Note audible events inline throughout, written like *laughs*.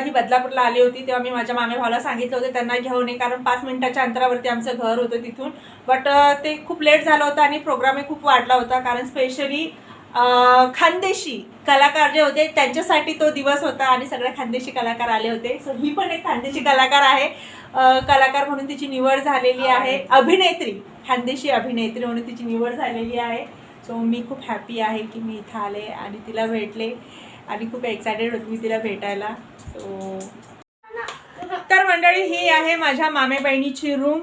ही बदलापूरला आली होती तेव्हा मी माझ्या मामे भावाला सांगितलं होतं त्यांना घेऊन ये कारण पाच मिनिटाच्या अंतरावरती आमचं घर होतं तिथून. बट ते खूप लेट झालं होतं आणि प्रोग्रामही खूप वाढला होता कारण स्पेशली खानदेशी कलाकार जे होते त्यांच्यासाठी तो दिवस होता आणि सगळे खानदेशी कलाकार आले होते. सो ही पण एक खानदेशी कलाकार आहे. कलाकार म्हणून तिची निवड झालेली आहे. अभिनेत्री खानदेशी अभिनेत्री म्हणून तिची निवड झालेली आहे. सो मी खूप हॅपी आहे की मी इथं आले आणि तिला भेटले. आणि खूप एक्सायटेड होती मी तिला भेटायला. सो तर मंडळी ही आहे माझ्या मामे बहिणीची रूम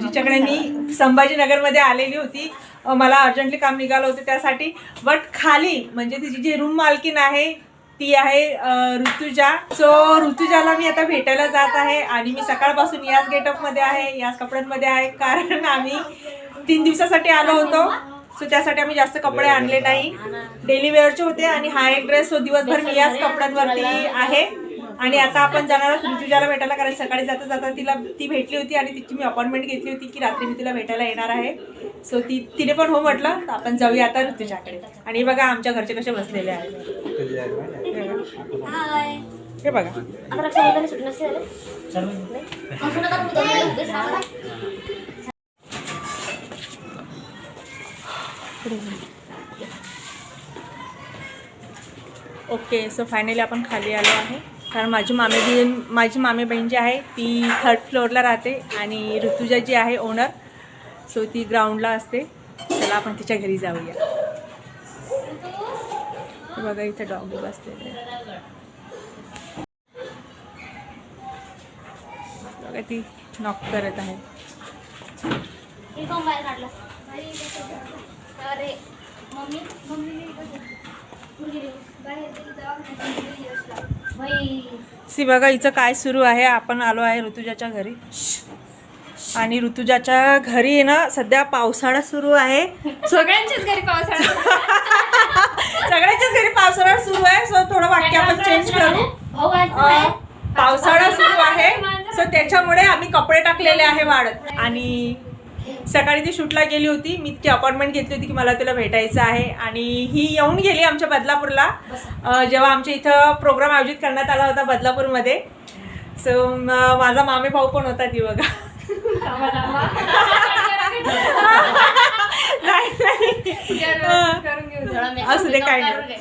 जिच्याकडे मी संभाजीनगरमध्ये आलेली होती. मला अर्जंटली काम निघालं होतं त्यासाठी. बट खाली म्हणजे तिची जी रूम मालकीन आहे ती आहे ऋतुजा. सो ऋतुजाला मी आता भेटायला जात आहे आणि मी सकाळपासून याच गेटअपमध्ये आहे याच कपड्यांमध्ये आहे. कारण आम्ही तीन दिवसासाठी आलो होतो. सो त्यासाठी आम्ही जास्त कपडे आणले नाही. डेली वेअरचे होते आणि हा एक ड्रेस तो दिवसभर मी याच कपड्यांवरती आहे. आणि आता आपण जाणार आहोत ऋतुजाला भेटायला कारण सकाळी जाता जाता तिला ती भेटली होती आणि तिची मी अपॉइंटमेंट घेतली होती की रात्री मी तिला भेटायला येणार आहे. सो ती तिने पण हो म्हटलं तर आपण जाऊया आता ऋतुजाकडे. आणि हे बघा आमच्या घरचे कसे बसलेले आहेत. हे बघा. हाय राहा. ओके सो फायनली आपण खाली आलो आहे. कारण माझी मामे बहीण माझी मामे बहीण जी आहे ती थर्ड फ्लोअरला राहते आणि ऋतुजा जी आहे ओनर सो ती ग्राउंडला असते. चला आपण तिच्या घरी जाऊया. बघा इथे डॉग बसलेले बघा ती नॉक करत आहे. अरे मम्मी मम्मी सी बघा हिचं काय सुरू आहे? आपण आलो आहे ऋतुजाच्या घरी. आणि ऋतुजाच्या घरी ना सध्या पावसाळा सुरू आहे. सगळ्यांच्याच घरी पावसाळा सगळ्यांच्याच घरी पावसाळा सुरू आहे. *laughs* सो थोडं वाक्य आपण चेंज करू? पावसाळा सुरू आहे. सो त्याच्यामुळे आम्ही कपडे टाकलेले आहे वाढत. आणि सकाळी ती शूटला गेली होती. मी तिची अपॉइंटमेंट घेतली होती की मला तिला भेटायचं आहे. आणि ही येऊन गेली आमच्या बदलापूरला. जेव्हा आमच्या इथं प्रोग्राम आयोजित करण्यात आला होता बदलापूरमध्ये. सो माझा मामे भाऊ पण होता ती बघा. *laughs* *laughs* नाही असू दे काय नाही.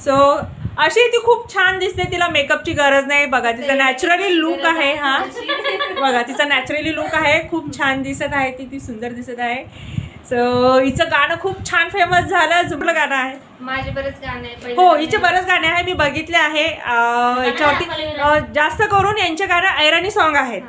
सो अशी ती खूप छान दिसते तिला मेकअपची गरज नाही. बघा तिचा नॅचरली लुक आहे हा. *laughs* बघा तिचा नॅचरली लुक आहे खूप छान दिसत आहे ती ती सुंदर दिसत आहे. सो हिचं गाणं खूप छान फेमस झालं जुबलं गाणं आहे. माझे बरेच गाणे आहे. हो. हिचे बरेच गाणे आहे मी बघितले आहे. याच्यावरती जास्त करून यांचे गाणं ऐराणी सॉन्ग आहेत.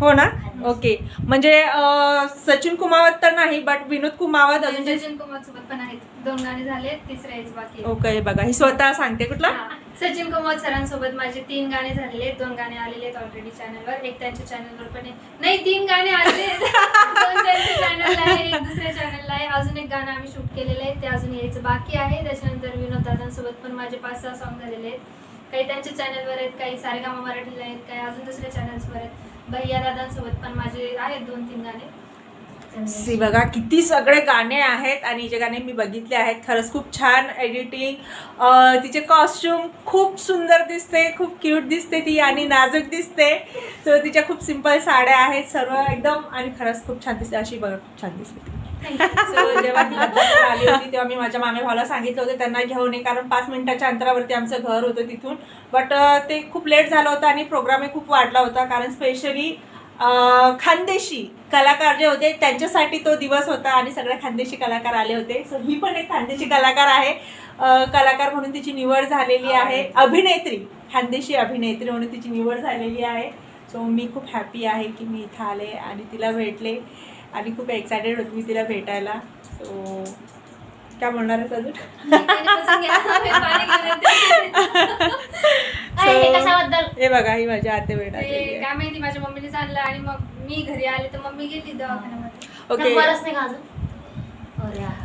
हो ना? ओके. म्हणजे अं, सचिन कुमावत तर नाही बट विनोद कुमावत अजून जे सचिन कुमार सोबत पण आहेत. दोन गाणे झाले तिसरे बाकी. ओके बघा. ही स्वतः सांगते कुठला? हा. सचिन कुमार सरांसोबत माझे तीन गाणे झालेले आहेत. दोन गाणे आलेले आहेत ऑलरेडी चॅनलवर एक त्यांच्या चॅनलवर पण आहे. नाही तीन गाणे आलेले आहेत. *laughs* दोन त्यांच्या चॅनलला आहे एक दुसऱ्या चॅनलला आहे. अजून एक गाणं आम्ही शूट केलेलं आहे. ते अजून यायचं बाकी आहे. त्याच्यानंतर विनोद दादांसोबत पण माझे पाच सहा सॉन्ग झालेले आहेत. काही त्यांच्या चॅनलवर आहेत काही सारेगामा मराठीला आहेत काही अजून दुसऱ्या चॅनल्सवर आहेत. भैया दादांसोबत पण माझे आहेत दोन तीन गाणे. सी बघा किती सगळे गाणे आहेत आणि जे गाणे मी बघितले आहेत खरंच खूप छान एडिटिंग तिचे कॉस्ट्युम खूप सुंदर दिसते खूप क्यूट दिसते ती आणि नाजूक दिसते. सो तिच्या खूप सिंपल साड्या आहेत सर्व एकदम आणि खरंच खूप छान दिसते अशी बघा खूप छान दिसते जेव्हा ती आली होती तेव्हा मी माझ्या मामे भावाला सांगितलं होतं त्यांना घेऊन ये. कारण पाच मिनिटाच्या अंतरावरती आमचं घर होतं तिथून. बट ते खूप लेट झालं होतं आणि प्रोग्रामही खूप वाढला होता. कारण स्पेशली खानदेशी कलाकार जे होते त्यांच्यासाठी तो दिवस होता आणि सगळे खानदेशी कलाकार आले होते. सो ही पण एक खानदेशी कलाकार आहे. अ, कलाकार म्हणून तिची निवड झालेली आहे. अभिनेत्री खानदेशी अभिनेत्री म्हणून तिची निवड झालेली आहे. सो मी खूप हॅपी आहे की मी इथं आले आणि तिला भेटले. आणि खूप एक्सायटेड होते मी तिला भेटायला. सो काय बोलणार आहेस अजून? हे कशाबद्दल? हे बघा ही माझी आते भेट आहे. काय माहिती माझ्या मम्मीने आणलं आणि मग मी घरी आले तर मम्मी गेली दवाखान्यामध्ये. ओके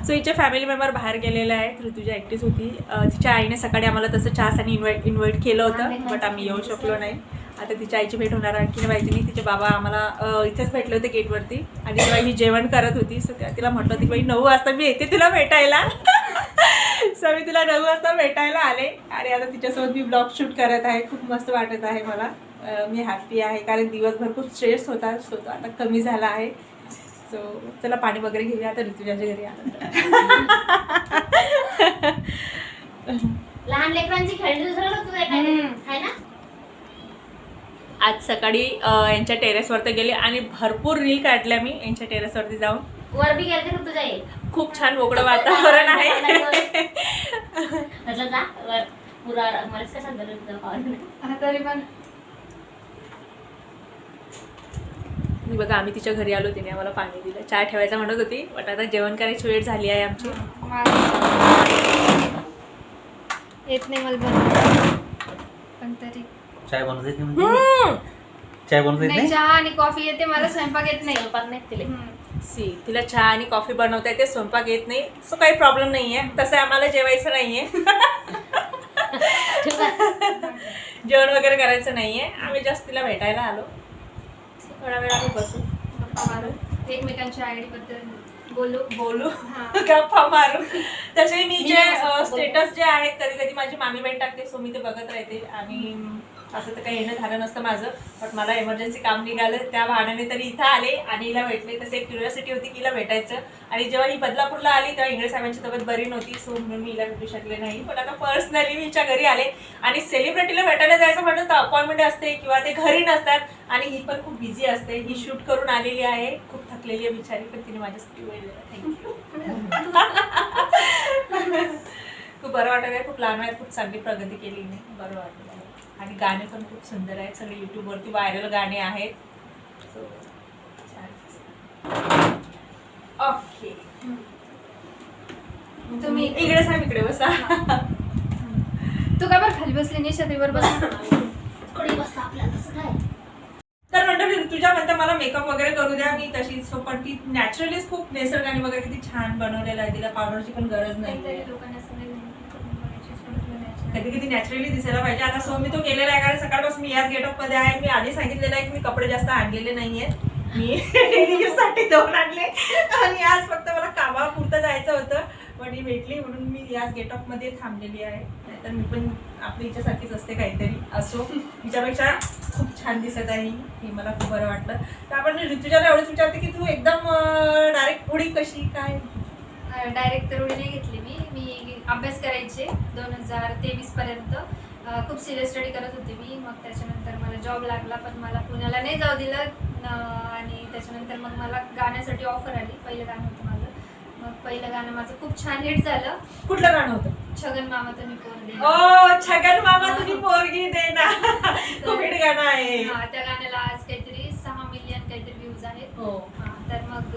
सो हिचे फॅमिली मेंबर बाहेर गेलेले आहेत ऋतुजा एकटीच होती. तिच्या आईने सकाळी आम्हाला तसं चहासाठी इन्व्हाइट इन्व्हाइट केलं होतं बट आम्ही येऊ शकलो नाही. आता तिच्या आईची भेट होणार आणखी माहिती नाही तिचे बाबा आम्हाला इथेच भेटले होते गेटवरती. आणि तेव्हा ही जेवण करत होती. सो त्या तिला म्हटलं होती बाई नऊ वाजता मी येते तुला भेटायला. *laughs* सो मी तिला नऊ वाजता भेटायला आले. आणि आता तिच्यासोबत मी ब्लॉग शूट करत आहे. खूप मस्त वाटत आहे मला. मी हॅप्पी आहे कारण दिवसभर खूप स्ट्रेस होता. सो तो आता कमी झाला आहे. सो चला पाणी वगैरे घेऊया आता ऋतुजाच्या घरी आनंद लहान लेकरांची खेळणी ना? आज सकाळी यांच्या टेरेसवरती गेले आणि भरपूर रील काढल्या मी यांच्या टेरेसवरती जाऊन. वर बी गेलते तू तुझ्या खूप छान मोकळं वातावरण आहे. *laughs* तरी पण मी बघा आम्ही तिच्या घरी आलो तिने आम्हाला पाणी दिलं. चहा ठेवायचं म्हणत होती बट आता जेवण करायची वेळ झाली आहे आमची. येत नाही मला पण तरी. चाय बनवत येत नाही म्हणजे? चाय बनवत येत नाही नाही? चहा आणि कॉफी येते मला स्वयंपाक येत नाही. स्वयंपाक नाही तिले. हम्म. सी तिला चहा आणि कॉफी बनवता येते स्वयंपाक येत नाही. सो काही प्रॉब्लेम नाहीये तसं आम्हाला जेवायचं नाहीये ठीक आहे. *laughs* जेवण वगैरे करायचं नाहीये आम्ही जस्ट तिला भेटायला आलो. थोडा वेळ आम्ही बसू. गप्पा मारू. एकमेकांच्या आयडी बद्दल बोलू. बोलू. *laughs* गप्पा मारू. तसे मी जे स्टेटस जे आहेत कधी कधी माझी मामी बहीण टाकते सो मी ते बघत राहते. आणि असं तर काही येणं झालं नसतं माझं बट मला इमर्जन्सी काम निघालं त्या भाड्याने तरी इथं आले आणि हिला भेटले. तसे एक क्युरियोसिटी होती की हिला भेटायचं. आणि जेव्हा ही बदलापूरला आली तेव्हा इंग्रज साहेबांची तब्येत बरी नव्हती सो म्हणून मी हिला भेटू शकले नाही. पण आता पर्सनली मी हिच्या घरी आले आणि सेलिब्रिटीला भेटायला जायचं म्हणून तर अपॉइंटमेंट असते किंवा ते घरी नसतात. आणि ही पण खूप बिझी असते. ही शूट करून आलेली आहे. खूप थकलेली आहे बिचारी पण तिने माझ्यासाठी वेळ दिला. थँक्यू *laughs* खूप बरं वाटत आहे खूप लहान आहेत खूप चांगली प्रगती केली नाही बरं वाटत आणि गाणे पण खूप सुंदर आहेत. सगळे यूट्यूबवरती व्हायरल गाणे आहेत. छान. ओके तुम्ही इकडे सांग इकडे बसा. तू काय बरं खाली बसली नाही छत्रीवर बस. तर मंडळी तुझ्या म्हणता मला मेकअप वगैरे करू द्या. मी तशीच सो पण ती नॅचरलीच खूप नेसरगाणी वगैरे किती छान बनवलेलं आहे. तिला पावडरची पण गरज नाही लोकांना सवय झाली करून बघायची, थोडं natural. कधी कधी नॅचरली दिसायला पाहिजे. आता सो मी तो केलेला आहे कारण सकाळपासून मी याच गेटअपमध्ये आहे. मी आधी सांगितलेलं आहे की मी कपडे जास्त आणलेले नाहीये. मी daily साठी दोन आणले. आणि आज फक्त मला कामापुरतं जायचं होतं. पण ही भेटली म्हणून मी याच गेटअपमध्ये थांबलेली आहे. नाहीतर मी पण आपली हिच्यासारखीच असते काहीतरी. असो. हिच्यापेक्षा खूप छान दिसत आहे हे. मला खूप बरं वाटलं. तर आपण ऋतुजाला एवढंच विचारते की तू एकदम डायरेक्ट पुढी कशी काय? डायरेक्ट तर उडी नाही घेतली मी. मी अभ्यास करायचे दोन हजार तेवीस पर्यंत. खूप सिरियस स्टडी करत होते मी. मग त्याच्यानंतर मला जॉब लागला पण मला पुण्याला नाही जाऊ दिलं. आणि त्याच्यानंतर मग मला गाण्यासाठी ऑफर आली. पहिलं गाणं होतं माझं. मग पहिलं गाणं माझं खूप छान हिट झालं. कुठलं गाणं होतं? छगन मामा तुम्ही दे. ओ छगन मामा तुझी पोरगी दे ना. *laughs* खूप हिट गाणं आहे. त्या गाण्याला आज काहीतरी सहा मिलियन काहीतरी व्ह्यूज आहेत. हा, तर मग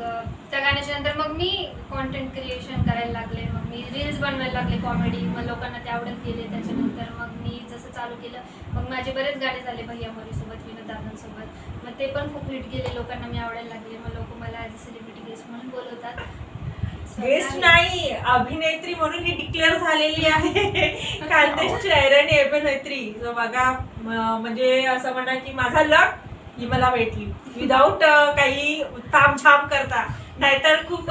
त्या गाण्याच्या नंतर मग मी कॉन्टेंट क्रिएशन करायला लागले मग मी रील्स बनवायला लागले कॉमेडी मग लोकांना ते आवडत गेले. त्याच्यानंतर मग मी जसं चालू केलं मग माझे बरेच गाणे झाले भैया मोरीसोबत विनोद दादांसोबत मग ते पण खूप हिट गेले लोकांना मी आवडायला लागले. मग लोक मला ॲज अ सेलिब्रिटी गेस्ट म्हणून बोलवतात. गेस्ट. नाही अभिनेत्री म्हणून ही डिक्लेअर झालेली आहे. *laughs* खानदेश चेहऱ्याने अभिनेत्री जो बघा म्हणजे असं म्हणा की माझा लक ही मला भेटली. विदाऊट काही तामछाम करता. नाहीतर खूप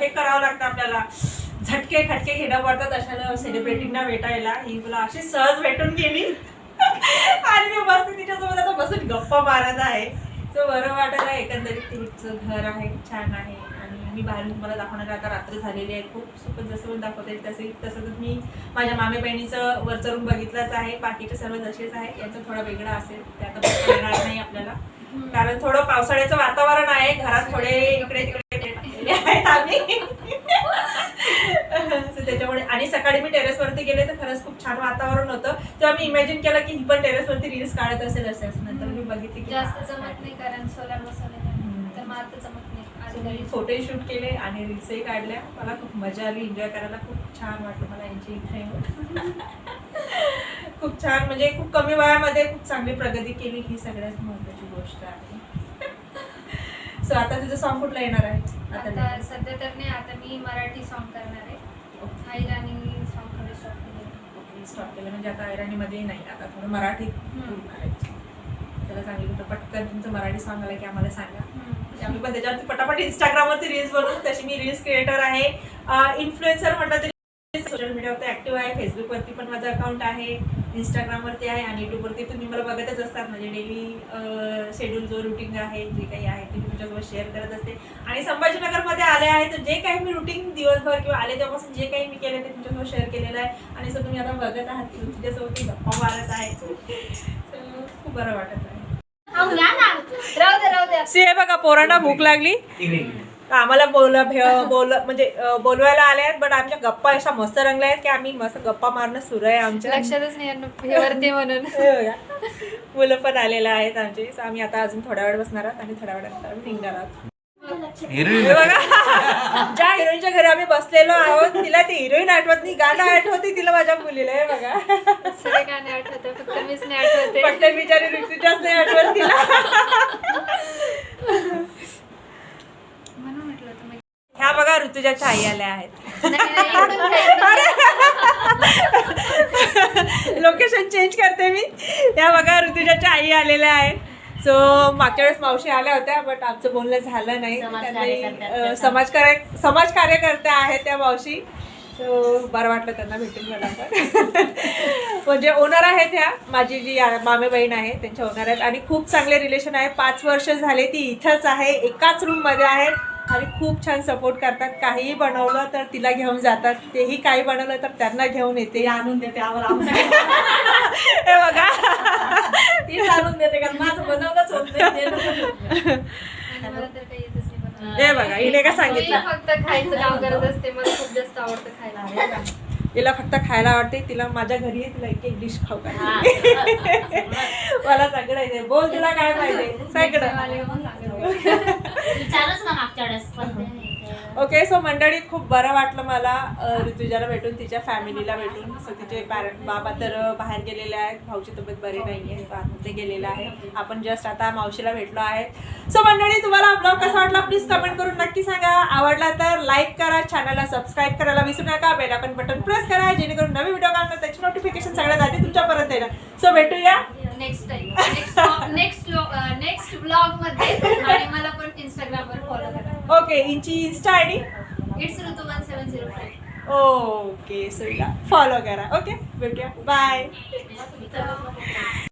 हे करावं लागतं आपल्याला. झटके खटके घेणं पडतात अशा सेलिब्रिटींना भेटायला. ही मला अशी सहज भेटून गेली. आणि मी मस्त तिच्यासोबत आता बसून गप्पा मारत आहे. तो बरं वाटत आहे एकंदरीत तिचं घर आहे छान आहे. मी बाहेरून तुम्हाला दाखवणार आता रात्र झालेली आहे. खूप सुखद जसं पण दाखवता येईल तसे तसं तर मी माझ्या मामे बहिणीचं वरचं रूम बघितलंच आहे. बाकीचे सर्व जसेच आहे. याचं थोडं वेगळं असेल. ते आता येणार नाही आपल्याला. कारण थोडं पावसाळ्याचं वातावरण आहे. घरात थोडे इकडे तिकडे आहेत आम्ही. *laughs* त्याच्यामुळे आणि सकाळी मी टेरेसवरती गेले तर खरंच खूप छान वातावरण होतं. तेव्हा मी इमॅजिन केलं की ही पण टेरेसवरती रील्स काढत असेल असेल नंतर मी बघितली की जास्त जमत नाही कारण सोलार. आहे. तर मग आता जमत So मी फोटोही शूट केले आणि रील्सही काढल्या. मला खूप मजा आली. एन्जॉय करायला खूप छान वाटलं मला यांची इथे. *laughs* खूप छान म्हणजे खूप कमी वयामध्ये खूप चांगली प्रगती केली ही सगळ्यात महत्वाची गोष्ट आहे. *laughs* सो आता तुझं सॉन्ग कुठलं येणार आहे? आता सध्या तर नाही आता मी मराठी सॉन्ग करणार आहे. आईराणी सॉन्ग थोडे स्टॉप केले. स्टॉप केलं. म्हणजे आता ऐराणीमध्ये नाही आता थोडं मराठीत आहे. चांगली कुठं पटकन तुमचं मराठी सॉन्ग आलं की आम्हाला सांगा. म्हणजे आम्ही पण त्याच्यावरती पटापट इंस्टाग्रामवरती रील्स बनवू. तशी मी रील्स क्रिएटर आहे. इन्फ्लुएन्सर म्हटलं तरी सोशल मीडिया माझं अकाउंट आहे. इंस्टाग्रामवरती आहे आणि यूट्यूबवरती तुम्ही मला बघतच असतात. म्हणजे डेली शेड्यूल जो रुटीन आहे जे काही आहे ते मी तुमच्यासोबत शेअर करत असते. आणि संभाजीनगरमध्ये आले आहे तर जे काही मी रुटीन दिवसभर किंवा आले तेव्हापासून जे काही मी केलं ते तुमच्यासोबत शेअर केलेलं आहे. आणि सर तुम्ही आता बघत आहात की तुमच्यासोबत गप्पा मारत आहे. *laughs* खूप बरं वाटत आहे. सी हे बघा पोरांना भूक लागली. आम्हाला बोल भे- बोल म्हणजे बोलवायला आले आहेत बट आमच्या गप्पा अशा मस्त रंगल्या आहेत की आम्ही मस्त गप्पा मारणं सुरू आहे आमच्या. लक्षातच नाही हे म्हणून. हे बघा. मुलं पण आलेले आहेत आमचे. आम्ही आता अजून थोड्या वेळ बसणार आहोत आणि थोड्या वेळानंतर आम्ही निघणार आहोत. हे बघा. ज्या हिरोईनच्या घरी आम्ही बसलेलो आहोत तिला ती हिरोईन आठवत नाही. गाणं आठवते तिला माझ्या मुलीला हे बघा. सगळे गाणे आठवते फक्त मीच नाही आठवते. पण ते बिचारी ऋतूच्याच नाही आठवत तिला. म्हणून म्हटलं तुम्ही ह्या बघा ऋतुजाच्या आई आल्या आहेत. लोकेशन चेंज करते मी. त्या बघा ऋतुजाच्या आई आलेल्या आहेत. सो मागच्या वेळेस मावशी आल्या होत्या बट आमचं बोलणं झालं नाही. समाज त्यांनी, कार्यकर्त्या अं, त्या. समाज कार्य समाज कार्यकर्त्या आहेत त्या मावशी. सो बरं वाटलं त्यांना भेटून मला पण. *laughs* म्हणजे ओनर आहेत ह्या. माझी जी मामे बहीण आहे त्यांच्या ओनर आहेत. आणि खूप चांगले रिलेशन आहे. पाच वर्ष झाले ती इथंच आहे एकाच रूममध्ये आहे. आणि खूप छान सपोर्ट करतात. काहीही बनवलं तर तिला घेऊन जातात. तेही काही बनवलं तर त्यांना घेऊन येते. आणून देते आम्हाला. *laughs* हे बघा. तीच आणून देते कारण माझं बनवलंच होत नाही. ते नको. आणि मला तर काही येतच नाही बनवायला. हे बघा हिने का मी सांगितलं फक्त खायचं काम करत असते. मला खूप जास्त आवडतं खायला. तिला फक्त खायला आवडते तिला माझ्या घरी तिला एक एक डिश खाऊ. का *laughs* मला सगळं येते. बोल तुला काय पाहिजे? *laughs* सगळं. *laughs* ओके सो मंडळी खूप बरं वाटलं मला ऋतुजाला भेटून तिच्या फॅमिलीला भेटून. सो तिचे पॅरेंट बाबा तर बाहेर गेलेले आहेत. भाऊची तब्येत बरी नाही आहे आतमध्ये गेलेला आहे. आपण जस्ट आता मावशीला भेटलो आहे. सो मंडळी तुम्हाला ब्लॉग कसा वाटला? प्लीज कमेंट करून नक्की सांगा. आवडला तर लाईक करा चॅनलला सबस्क्राईब करायला विसरू नका. बेल आपण बटन प्रेस करा जेणेकरून नवीन व्हिडिओ काढणार त्याची नोटिफिकेशन सगळ्यात आधी तुमच्यापर्यंत येणार. सो भेटूया. Next time next next next ब्लॉगमध्ये आणि मला पण इंस्टाग्राम वर फॉलो करा. ओके इंची Insta I D it's Ritu one seven zero five okay so follow करा. ओके भेटूया. बाय